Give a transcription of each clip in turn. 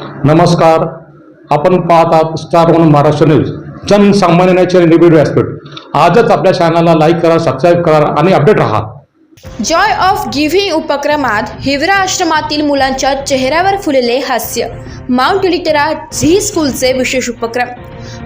नमस्कार. आपण पाहतात स्टार वन महाराष्ट्र न्यूज जनसामान्याचे निबिड व्यासपीठ. आजच आपल्या चॅनलला लाईक करा सबस्क्राईब करा आणि अपडेट राहा. जॉय ऑफ गिव्हिंग उपक्रमात हिवरा आश्रमातील मुलांच्या चेहऱ्यावर फुलले हास्य. माउंट लिटरा झी स्कूलचे विशेष उपक्रम.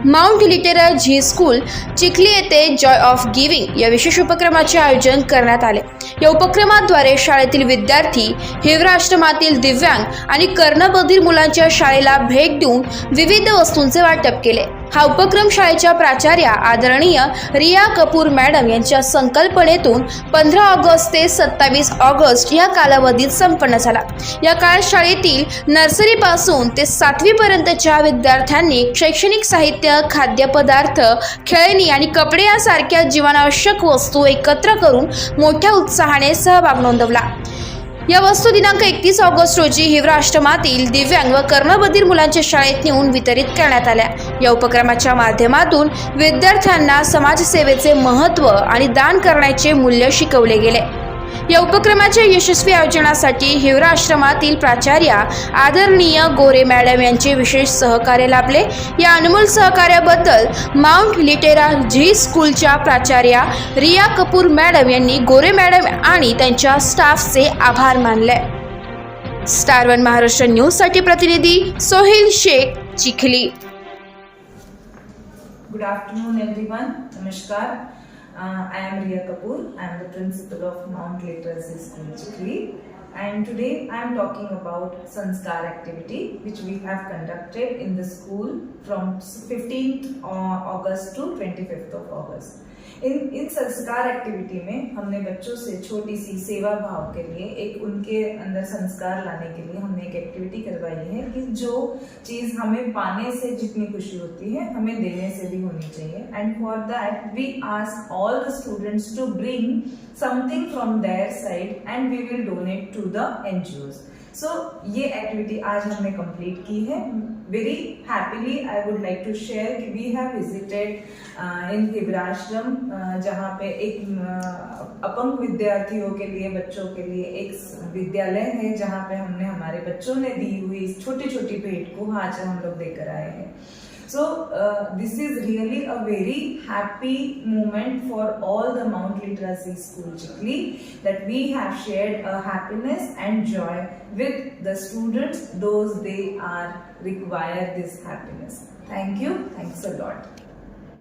Mount Litera Zee school Chikhli येथे जॉय ऑफ गिव्हिंग या विशेष उपक्रमाचे आयोजन करण्यात आले. या उपक्रमाद्वारे शाळेतील विद्यार्थी हिवरा आश्रमातील दिव्यांग आणि कर्णबधीर मुलांच्या शाळेला भेट देऊन विविध वस्तूंचे वाटप केले. हा उपक्रम शाळेच्या प्राचार्या आदरणीय रिया कपूर मॅडम यांच्या संकल्पनेतून पंधरा ऑगस्ट ते सत्तावीस ऑगस्ट या कालावधीत संपन्न झाला. या काळात शाळेतील नर्सरीपासून ते सातवीपर्यंतच्या विद्यार्थ्यांनी शैक्षणिक साहित्य खाद्यपदार्थ खेळणी आणि कपडे यासारख्या जीवनावश्यक वस्तू एकत्र करून मोठ्या उत्साहाने सहभाग नोंदवला. या वस्तू दिनांक एकतीस ऑगस्ट रोजी हिवरा आश्रमातील दिव्यांग व कर्णबधीर मुलांच्या शाळेत नेऊन वितरित करण्यात आल्या. या उपक्रमाच्या माध्यमातून विद्यार्थ्यांना समाजसेवेचे महत्त्व आणि दान करण्याचे मूल्य शिकवले गेले. या उपक्रमाच्या यशस्वी आयोजनासाठी हिवरा आश्रमातील प्राचार्या आदरणीय गोरे मॅडम यांचे विशेष सहकार्य लाभले. या अनमोल सहकार्याबद्दल माउंट लिटेरा झी स्कूलच्या प्राचार्या रिया कपूर मॅडम यांनी गोरे मॅडम आणि त्यांच्या स्टाफचे आभार मानले. स्टार वन महाराष्ट्र न्यूजसाठी प्रतिनिधी Sohel Shaikh Chikhli. Good afternoon everyone नमस्कार. Uh, I am Riya Kapoor. I am the principal of Mount Literacy School, Chikli. And today I am talking about Sanskar activity, which we have conducted in the school from 15th uh, August to 25th of August. इन इन संस्कार activity में हमने बच्चों से छोटी C सेवा भाव के लिए, एक उनके अंदर संस्कार लाने के लिए हमने एक एक्टिविटी करवाई है कि जो चीज़ हमें पाने से जितनी खुशी होती है, हमें देने से भी होनी चाहिए। And for that we ask all the students to bring something from their side and we will donate to the NGOs so ये एक्टिविटी आज हमने कंप्लीट की है. Very happily I would like to share कि we have visited in हिब्राश्रम जहाँ पे एक uh, अपंग विद्यार्थियों के लिए बच्चों के लिए एक विद्यालय है जहाँ पे हमने हमारे बच्चों ने दी हुई इस छोटी छोटी भेंट को आज हम लोग देकर आए हैं. So uh, this is really a very happy moment for all the Mount Literacy School Chikli that we have shared a happiness and joy with the students those they are require this happiness. Thank you. Thanks a lot.